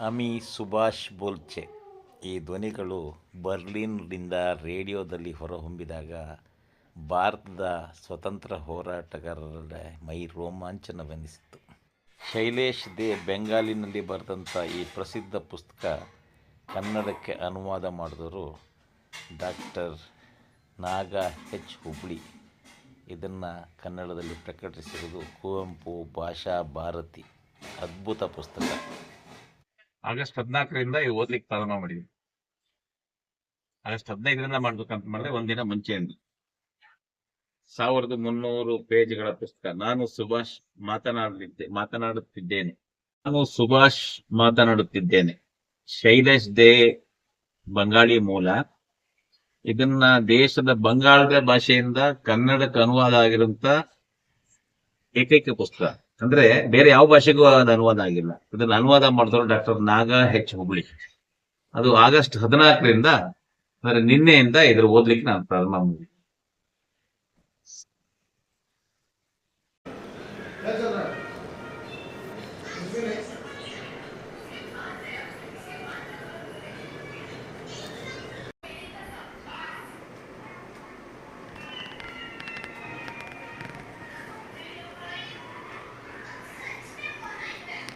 ಅಮಿ ಸುಭಾಷ್ ಬೋಲ್ಚೆ. ಈ ಧ್ವನಿಗಳು ಬರ್ಲಿನ್ನಿಂದ ರೇಡಿಯೋದಲ್ಲಿ ಹೊರಹೊಮ್ಮಿದಾಗ ಭಾರತದ ಸ್ವತಂತ್ರ ಹೋರಾಟಗಾರರ ಮೈ ರೋಮಾಂಚನವೆನಿಸಿತು. ಶೈಲೇಶ್ ದೇ ಬೆಂಗಾಲಿನಲ್ಲಿ ಬರೆದಂಥ ಈ ಪ್ರಸಿದ್ಧ ಪುಸ್ತಕ ಕನ್ನಡಕ್ಕೆ ಅನುವಾದ ಮಾಡಿದವರು ಡಾಕ್ಟರ್ ನಾಗ ಎಚ್ ಹುಬ್ಳಿ. ಇದನ್ನು ಕನ್ನಡದಲ್ಲಿ ಪ್ರಕಟಿಸಿರುವುದು ಕುವೆಂಪು ಭಾಷಾ ಭಾರತಿ. ಅದ್ಭುತ ಪುಸ್ತಕ. ಆಗಸ್ಟ್ ಹದಿನಾಲ್ಕರಿಂದ ಈ ಓದ್ಲಿಕ್ಕೆ ಪ್ರಾರಂಭ ಮಾಡಿದ್ವಿ. ಆಗಸ್ಟ್ ಹದಿನೈದರಿಂದ ಮಾಡ್ಬೇಕಂತ ಮಾಡಿದ್ರೆ ಒಂದಿನ ಮುಂಚೆಯಿಂದ ಸಾವಿರದ ಮುನ್ನೂರು ಪೇಜ್ಗಳ ಪುಸ್ತಕ. ನಾನು ಸುಭಾಷ್ ಮಾತನಾಡಲಿದ್ದೆ, ಮಾತನಾಡುತ್ತಿದ್ದೇನೆ. ನಾನು ಸುಭಾಷ್ ಮಾತನಾಡುತ್ತಿದ್ದೇನೆ. ಶೈಲೇಶ್ ದೇ ಬಂಗಾಳಿ ಮೂಲ. ಇದನ್ನ ದೇಶದ ಬಂಗಾಳದ ಭಾಷೆಯಿಂದ ಕನ್ನಡಕ್ಕೆ ಅನುವಾದ ಆಗಿರುವಂತ ಏಕೈಕ ಪುಸ್ತಕ. ಅಂದ್ರೆ ಬೇರೆ ಯಾವ ಭಾಷೆಗೂ ಅದು ಅನುವಾದ ಆಗಿಲ್ಲ. ಇದನ್ನ ಅನುವಾದ ಮಾಡಿದ್ರು ಡಾಕ್ಟರ್ ನಾಗ ಹೆಚ್ ಹುಬ್ಳಿ. ಅದು ಆಗಸ್ಟ್ ಹದಿನಾಲ್ಕರಿಂದ ಅಂದ್ರೆ ನಿನ್ನೆಯಿಂದ ಇದ್ರ ಓದ್ಲಿಕ್ಕೆ ನಾನು ಪ್ರಾರಂಭ ಮಾಡಿದೆ.